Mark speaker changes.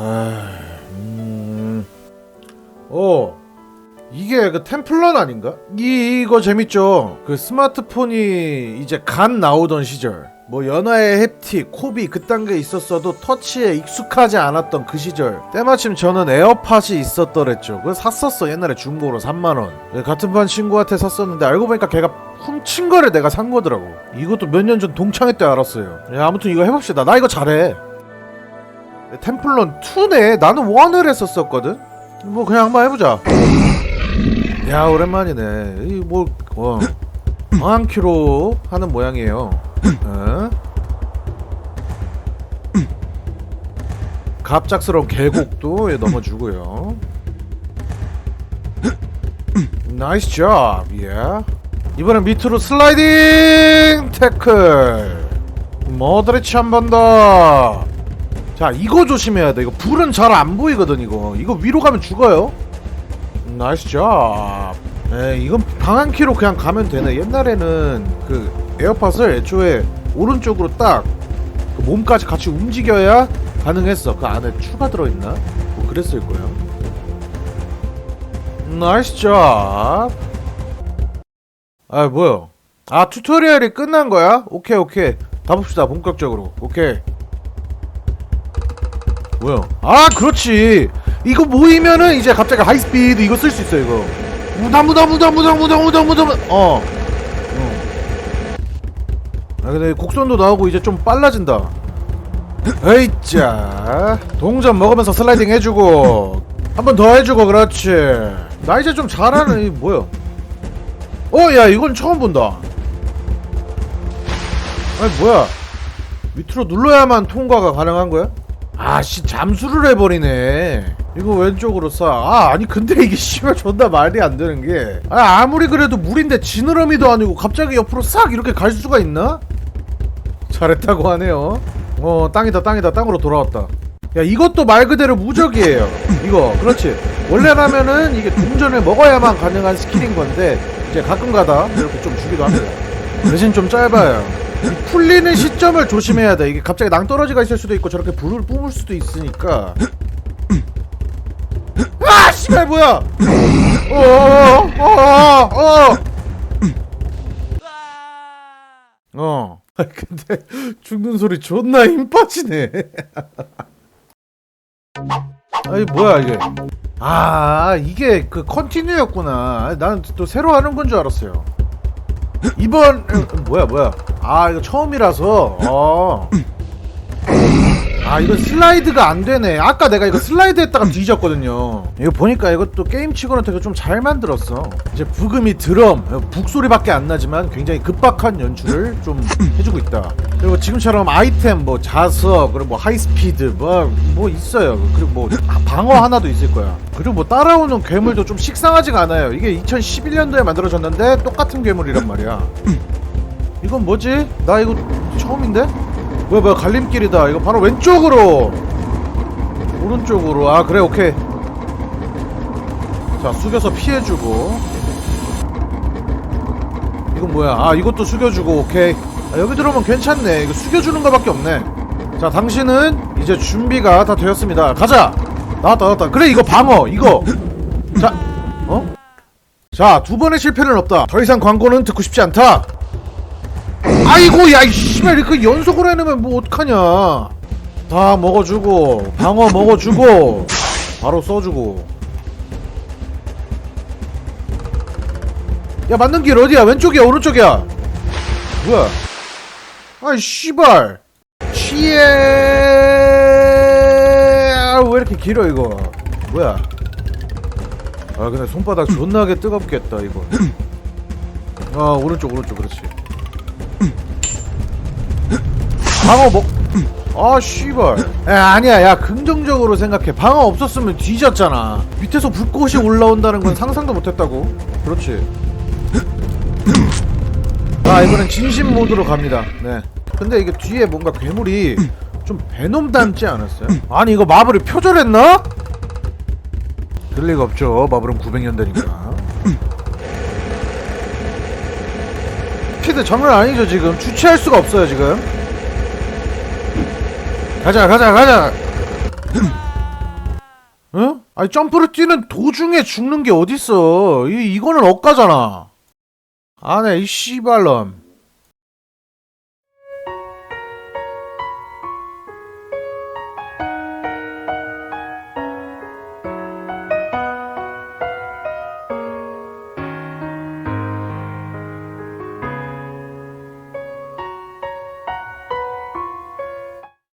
Speaker 1: 아, 음, 어, 이게 그 템플런 아닌가? 이, 이거 재밌죠. 그 스마트폰이 이제 간 나오던 시절. 뭐 연화의 햅틱, 코비 그딴 게 있었어도 터치에 익숙하지 않았던 그 시절. 때마침 저는 에어팟이 있었더랬죠. 그거 샀었어 옛날에 중고로 3만 원. 네, 같은 반 친구한테 샀었는데 알고 보니까 걔가 훔친 거를 내가 산 거더라고. 이것도 몇 년 전 동창회 때 알았어요. 야, 아무튼 이거 해봅시다. 나 이거 잘해. 템플런 2네. 나는 1을 했었었거든. 뭐 그냥 한번 해보자. 야 오랜만이네. 이뭐 어, 한 킬로 하는 모양이에요. 어? 갑작스러운 계곡도 예, 넘어주고요. 나이스 잡. 예. 이번엔 밑으로 슬라이딩 태클. 모드리치 한 번 더. 자 이거 조심해야 돼 이거 불은 잘 안 보이거든 이거 이거 위로 가면 죽어요 나이스 잡 에 이건 방한 키로 그냥 가면 되네 옛날에는 그 에어팟을 애초에 오른쪽으로 딱 그 몸까지 같이 움직여야 가능했어 그 안에 추가 들어있나? 뭐 그랬을 거야 나이스 잡 아, 뭐야? 아, 튜토리얼이 끝난 거야? 오케이, 오케이. 가봅시다, 본격적으로. 오케이. 뭐야? 아 그렇지. 이거 모이면은 이제 갑자기 하이스피드 이거 쓸 수 있어 이거. 무다 무다 무다 무다 무다 무다 무다 무다 어. 어. 아 근데 곡선도 나오고 이제 좀 빨라진다. 에이짜 동전 먹으면서 슬라이딩 해주고 한 번 더 해주고 그렇지. 나 이제 좀 잘하는 이 뭐야? 어, 야 이건 처음 본다. 아니 뭐야? 밑으로 눌러야만 통과가 가능한 거야? 아씨 잠수를 해버리네. 이거 왼쪽으로 쏴아 아니 근데 이게 씨발 존나 말이 안 되는 게. 아, 아무리 그래도 물인데 지느러미도 아니고 갑자기 옆으로 싹 이렇게 갈 수가 있나? 잘했다고 하네요. 어 땅이다 땅이다. 땅으로 돌아왔다. 야 이것도 말 그대로 무적이에요. 이거. 그렇지. 원래라면은 이게 동전을 먹어야만 가능한 스킬인 건데 이제 가끔가다 이렇게 좀 주기도 합니다. 대신 좀 짧아요. 이 풀리는 시점을 조심해야 돼. 이게 갑자기 낭떠러지가 있을 수도 있고 저렇게 불을 뿜을 수도 있으니까. 아, 씨발 뭐야? 어, 어, 어, 어. 어. 아, 근데 죽는 소리 존나 힘 빠지네. 아이 뭐야 이게? 아 이게 그 컨티뉴였구나. 나는 또 새로 하는 건 줄 알았어요. 이번 어, 뭐야 뭐야 아 이거 처음이라서. 어. 아 이거 슬라이드가 안 되네. 아까 내가 이거 슬라이드 했다가 뒤졌거든요. 이거 보니까 이것도 게임치고는 되게 좀 잘 만들었어. 이제 부금이 드럼 북소리밖에 안 나지만 굉장히 급박한 연출을 좀 해주고 있다. 그리고 지금처럼 아이템 뭐 자석 그리고 뭐 하이스피드 뭐, 뭐 있어요. 그리고 뭐 방어 하나도 있을 거야. 그리고 뭐 따라오는 괴물도 좀 식상하지가 않아요. 이게 2011년도에 만들어졌는데 똑같은 괴물이란 말이야 이건 뭐지? 나 이거 처음인데? 뭐야 뭐야 갈림길이다. 이거 바로 왼쪽으로. 오른쪽으로. 아 그래 오케이. 자 숙여서 피해주고. 이건 뭐야? 아 이것도 숙여주고 오케이. 아, 여기 들어오면 괜찮네. 이거 숙여주는 거밖에 없네. 자 당신은 이제 준비가 다 되었습니다. 가자! 나왔다 나왔다. 그래 이거 방어 이거. 자 어? 자 두 번의 실패는 없다. 더 이상 광고는 듣고 싶지 않다 아이고 야이 씨발 그 연속으로 해놓으면 뭐 어떡하냐. 다 먹어주고 방어 먹어주고 바로 써주고. 야 맞는 길 어디야? 왼쪽이야 오른쪽이야? 뭐야? 아이 씨발. 취해. 아, 왜 이렇게 길어 이거? 뭐야? 아 근데 손바닥 존나게 뜨겁겠다 이거. 아 오른쪽 오른쪽 그렇지 방어 먹. 아 씨발. 야 아니야 야 긍정적으로 생각해. 방어 없었으면 뒤졌잖아. 밑에서 불꽃이 올라온다는 건 상상도 못했다고. 그렇지. 아 이번엔 진심 모드로 갑니다. 네. 근데 이게 뒤에 뭔가 괴물이 좀 베놈 닮지 않았어요? 아니 이거 마블이 표절했나? 그럴 리가 없죠. 마블은 900년대니까. 피드 장난 아니죠 지금 주체할 수가 없어요 지금 가자 가자 가자. 응? 아니 점프를 뛰는 도중에 죽는 게 어딨어. 이, 이거는 억까잖아. 아네 이 씨발놈